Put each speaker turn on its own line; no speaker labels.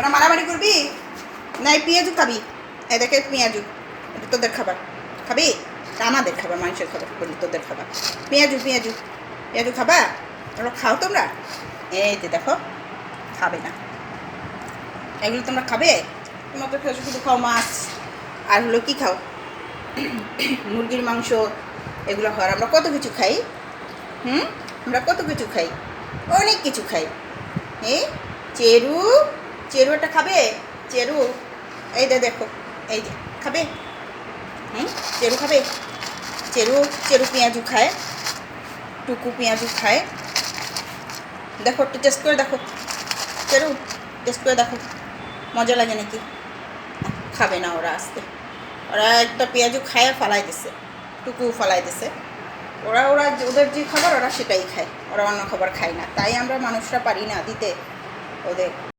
ওরা মারামারি করবি? না, এই পেঁয়াজু খাবি। এ দেখে পেঁয়াজু এটা তোদের খাবার। খাবি? আমাদের খাবার, মানুষের খাবার বলি তোদের খাবার। পেঁয়াজু পেঁয়াজু পেঁয়াজু খাবা? ওরা খাও তোমরা? এই যে দেখো, খাবে না। এগুলো তোমরা খাবে? তোমরা তো শুধু খাও মাছ। আর হলো কী খাও? মুরগির মাংস, এগুলো খাওয়ার। আমরা কত কিছু খাই? হুম? আমরা কত কিছু খাই? অনেক কিছু খাই। এই, চেরু চেরু একটা খাবে? চেরু, এই দে দেখো, এই যে, খাবে? হুম? চেরু খাবে? চেরু চেরু পেঁয়াজু খায়, টুকু পেঁয়াজু খায়। দেখো, একটু টেস্ট করে দেখো। চেরু টেস্ট করে দেখো। মজা লাগে নাকি? খাবে না ওরা আসতে। ওরা একটা পেঁয়াজু খায় ফালাই দিছে, টুকু ফালাই দিছে। ওরা ওরা ওদের যে খাবার, ওরা সেটাই খায়। ওরা অন্য খাবার খায় না। তাই আমরা মানুষরা পারি না দিতে। ওদের